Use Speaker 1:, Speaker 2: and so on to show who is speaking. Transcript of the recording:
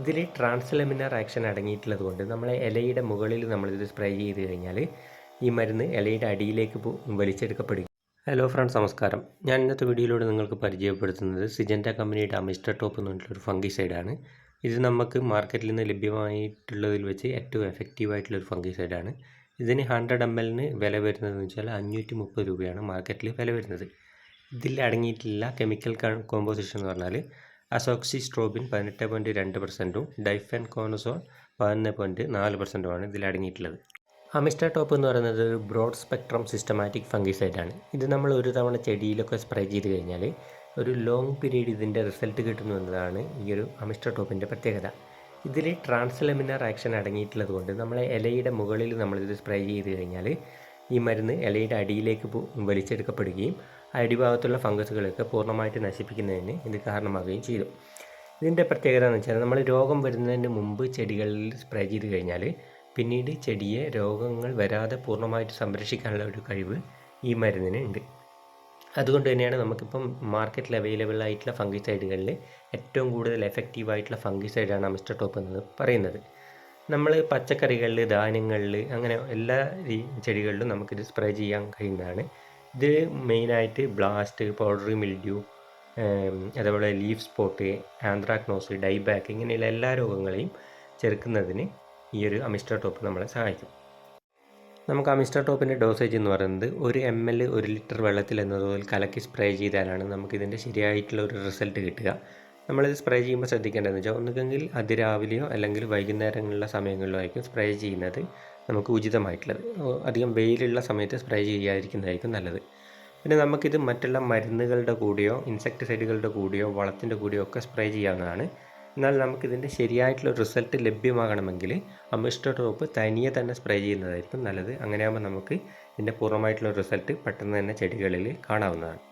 Speaker 1: ഇതിൽ ട്രാൻസ്ലെമിനർ ആക്ഷൻ അടങ്ങിയിട്ടുള്ളത് കൊണ്ട് നമ്മൾ ഇലയുടെ മുകളിൽ നമ്മളിത് സ്പ്രേ ചെയ്ത് കഴിഞ്ഞാൽ ഈ മരുന്ന് ഇലയുടെ അടിയിലേക്ക് വലിച്ചെടുക്കപ്പെടും. ഹലോ ഫ്രണ്ട്സ് നമസ്കാരം. ഞാൻ ഇന്നത്തെ വീഡിയോയിലൂടെ നിങ്ങൾക്ക് പരിചയപ്പെടുത്തുന്നത് സിജന്റ കമ്പനിയുടെ അമിസ്റ്റർ ടോപ്പ് എന്ന് പറഞ്ഞിട്ടുള്ളൊരു ഫംഗിസൈഡാണ്. ഇത് നമുക്ക് മാർക്കറ്റിൽ നിന്ന് ലഭ്യമായിട്ടുള്ളതിൽ വെച്ച് ഏറ്റവും എഫക്റ്റീവ് ആയിട്ടുള്ളൊരു ഫംഗിസൈഡാണ്. ഇതിന് ഹൺഡ്രഡ് എം എല്ലിന് വില വരുന്നതെന്ന് വെച്ചാൽ അഞ്ഞൂറ്റി മുപ്പത് രൂപയാണ് മാർക്കറ്റിൽ വില വരുന്നത്. ഇതിൽ അടങ്ങിയിട്ടുള്ള കെമിക്കൽ കോമ്പോസിഷൻ എന്ന് പറഞ്ഞാൽ അസോക്സി സ്ട്രോബിൻ പതിനെട്ട് പോയിന്റ് രണ്ട് പെർസെന്റും ഡൈഫൻ കോണസോൾ പതിനൊന്ന് പോയിന്റ് നാല് പെർസെന്റുമാണ് ഇതിൽ അടങ്ങിയിട്ടുള്ളത്. അമിസ്റ്റർ ടോപ്പ് എന്ന് പറയുന്നത് ഒരു ബ്രോഡ് സ്പെക്ട്രം സിസ്റ്റമാറ്റിക് ഫംഗിസൈഡാണ്. ഇത് നമ്മൾ ഒരു തവണ ചെടിയിലൊക്കെ സ്പ്രേ ചെയ്ത് കഴിഞ്ഞാൽ ഒരു ലോങ് പീരീഡ് ഇതിന്റെ റിസൾട്ട് കിട്ടുന്നു എന്നതാണ് ഈ ഒരു അമിസ്റ്റ ടോപ്പിന്റെ പ്രത്യേകത. ഇതിൽ ട്രാൻസ്ലെമിനർ ആക്ഷൻ അടങ്ങിയിട്ടുള്ളത് കൊണ്ട് നമ്മളെ ഇലയുടെ മുകളിൽ നമ്മളിത് സ്പ്രേ ചെയ്ത് കഴിഞ്ഞാൽ ഈ മരുന്ന് ഇലയുടെ അടിയിലേക്ക് വലിച്ചെടുക്കപ്പെടുകയും അടിഭാഗത്തുള്ള ഫംഗസുകളൊക്കെ പൂർണമായിട്ട് നശിപ്പിക്കുന്നതിന് ഇത് കാരണമാകുകയും ചെയ്തു. ഇതിന്റെ പ്രത്യേകത എന്ന് വെച്ചാൽ നമ്മൾ രോഗം വരുന്നതിന് മുമ്പ് ചെടികളിൽ സ്പ്രേ ചെയ്ത് കഴിഞ്ഞാൽ പിന്നീട് ചെടിയെ രോഗങ്ങൾ വരാതെ പൂർണമായിട്ട് സംരക്ഷിക്കാനുള്ള ഒരു കഴിവ് ഈ മരുന്നിന് ഉണ്ട്. അതുകൊണ്ട് തന്നെയാണ് നമുക്കിപ്പം മാർക്കറ്റിൽ അവൈലബിൾ ആയിട്ടുള്ള ഫംഗിസൈഡുകളിൽ ഏറ്റവും കൂടുതൽ എഫക്റ്റീവ് ആയിട്ടുള്ള ഫംഗിസൈഡാണ് മിസ്റ്റർ ടോപ്പ് എന്ന് പറയുന്നത്. നമ്മൾ പച്ചക്കറികളിൽ ധാന്യങ്ങളിൽ അങ്ങനെ എല്ലാ ചെടികളിലും നമുക്കിത് സ്പ്രേ ചെയ്യാൻ കഴിയുന്നതാണ്. ഇത് മെയിനായിട്ട് ബ്ലാസ്റ്റ് പൗഡറി മിൽഡ്യൂ അതേപോലെ ലീഫ് സ്പോട്ട് ആന്ത്രാക്നോസ് ഡൈബാക്ക് ഇങ്ങനെയുള്ള എല്ലാ രോഗങ്ങളെയും ചെറുക്കുന്നതിന് ഈ ഒരു അമിസ്റ്റർ ടോപ്പ് നമ്മളെ സഹായിക്കും. നമുക്ക് അമിസ്റ്റർ ടോപ്പിന്റെ ഡോസേജ് എന്ന് പറയുന്നത് ഒരു എം എൽ ഒരു ലിറ്റർ വെള്ളത്തിൽ എന്നതുപോലെ കലക്കി സ്പ്രേ ചെയ്താലാണ് നമുക്കിതിന്റെ ശരിയായിട്ടുള്ള ഒരു റിസൾട്ട് കിട്ടുക. നമ്മളിത് സ്പ്രേ ചെയ്യുമ്പോൾ ശ്രദ്ധിക്കേണ്ടതെന്ന് വെച്ചാൽ ഒന്നുകിൽ അതിരാവിലെയോ അല്ലെങ്കിൽ വൈകുന്നേരങ്ങളിലുള്ള സമയങ്ങളിലോ ആയിരിക്കും സ്പ്രേ ചെയ്യുന്നത് നമുക്ക് ഉചിതമായിട്ടുള്ളത്. അധികം വെയിലുള്ള സമയത്ത് സ്പ്രേ ചെയ്യാതിരിക്കുന്നതായിരിക്കും നല്ലത്. പിന്നെ നമുക്കിത് മറ്റുള്ള മരുന്നുകളുടെ കൂടെയോ ഇൻസെക്ടിസൈഡുകളുടെ കൂടെയോ വളത്തിന്റെ കൂടെയോ ഒക്കെ സ്പ്രേ ചെയ്യാവുന്നതാണ്. എന്നാൽ നമുക്കിതിന്റെ ശരിയായിട്ടുള്ള റിസൾട്ട് ലഭ്യമാകണമെങ്കിൽ അമിസ്റ്റർ ടോപ്പ് തനിയെ തന്നെ സ്പ്രേ ചെയ്യുന്നതായിരിക്കും നല്ലത്. അങ്ങനെയാകുമ്പോൾ നമുക്ക് ഇതിന്റെ പൂർണമായിട്ടുള്ള റിസൾട്ട് പെട്ടെന്ന് തന്നെ ചെടികളിൽ കാണാവുന്നതാണ്.